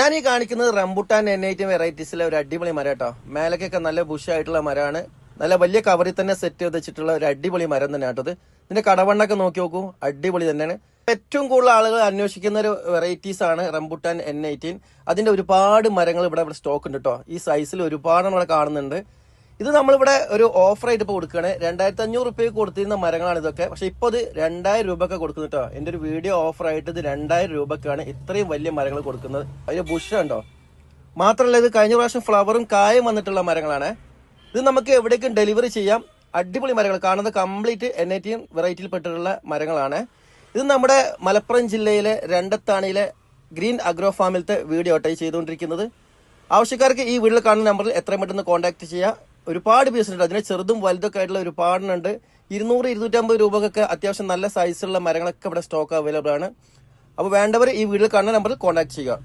ഞാൻ ഈ കാണിക്കുന്നത് റംബുട്ടാൻ എൻ ഐറ്റി വെറൈറ്റീസിലെ ഒരു അടിപൊളി മരം കേട്ടോ. മേലക്കൊക്കെ നല്ല ബുഷായിട്ടുള്ള മരമാണ്. നല്ല വലിയ കവറിൽ തന്നെ സെറ്റ് ചെയ്ത് വെച്ചിട്ടുള്ള ഒരു അടിപൊളി മരം തന്നെ കേട്ടത് ഇതിന്റെ കടവണ്ണൊക്കെ നോക്കി നോക്കൂ. അടിപൊളി തന്നെയാണ്. ഏറ്റവും കൂടുതൽ ആളുകൾ അന്വേഷിക്കുന്ന ഒരു വെറൈറ്റീസ് ആണ് റംബുട്ടാൻ എൻ ഐറ്റീൻ അതിന്റെ ഒരുപാട് മരങ്ങൾ ഇവിടെ ഇവിടെ സ്റ്റോക്ക് ഉണ്ട് കേട്ടോ. ഈ സൈസിൽ ഒരുപാട് നമ്മൾ കാണുന്നുണ്ട്. ഇത് നമ്മളിവിടെ ഒരു ഓഫറായിട്ട് ഇപ്പോൾ കൊടുക്കുകയാണ്. രണ്ടായിരത്തി അഞ്ഞൂറ് റുപ്യക്ക് കൊടുത്തിരുന്ന മരങ്ങളാണ് ഇതൊക്കെ. പക്ഷെ ഇപ്പോൾ ഇത് രണ്ടായിരം രൂപയൊക്കെ കൊടുക്കുന്നു കേട്ടോ. എന്റെ ഒരു വീഡിയോ ഓഫർ ആയിട്ട് ഇത് രണ്ടായിരം രൂപക്കാണ് ഇത്രയും വലിയ മരങ്ങൾ കൊടുക്കുന്നത്. അതിന് ബുഷ് ഉണ്ടോ മാത്രമല്ല ഇത് കഴിഞ്ഞ പ്രാവശ്യം ഫ്ലവറും കായും വന്നിട്ടുള്ള മരങ്ങളാണ്. ഇത് നമുക്ക് എവിടേക്കും ഡെലിവറി ചെയ്യാം. അടിപൊളി മരങ്ങൾ. കാണുന്നത് കംപ്ലീറ്റ് എൻ ഐ ടി പെട്ടിട്ടുള്ള മരങ്ങളാണ്. ഇത് നമ്മുടെ മലപ്പുറം ജില്ലയിലെ രണ്ടത്താണിയിലെ ഗ്രീൻ അഗ്രോ ഫാമിലത്തെ വീഡിയോ ആട്ടെ ചെയ്തുകൊണ്ടിരിക്കുന്നത്. ആവശ്യക്കാർക്ക് ഈ വീട്ടിൽ കാണുന്ന നമ്പറിൽ എത്രയും പെട്ടെന്ന് കോൺടാക്ട് ചെയ്യുക ഒരുപാട് പീസ് ഉണ്ട്. അതിന് ചെറുതും വലുതൊക്കെ ആയിട്ടുള്ള ഒരുപാടുണ്ട് ഇരുന്നൂറ് ഇരുന്നൂറ്റമ്പത് രൂപക്കൊക്കെ അത്യാവശ്യം നല്ല സൈസുള്ള മരങ്ങളൊക്കെ ഇവിടെ സ്റ്റോക്ക് അവൈലബിൾ ആണ്. അപ്പോൾ വേണ്ടവർ ഈ വീട്ടിൽ കാണുന്ന നമ്പറിൽ കോൺടാക്ട് ചെയ്യുക.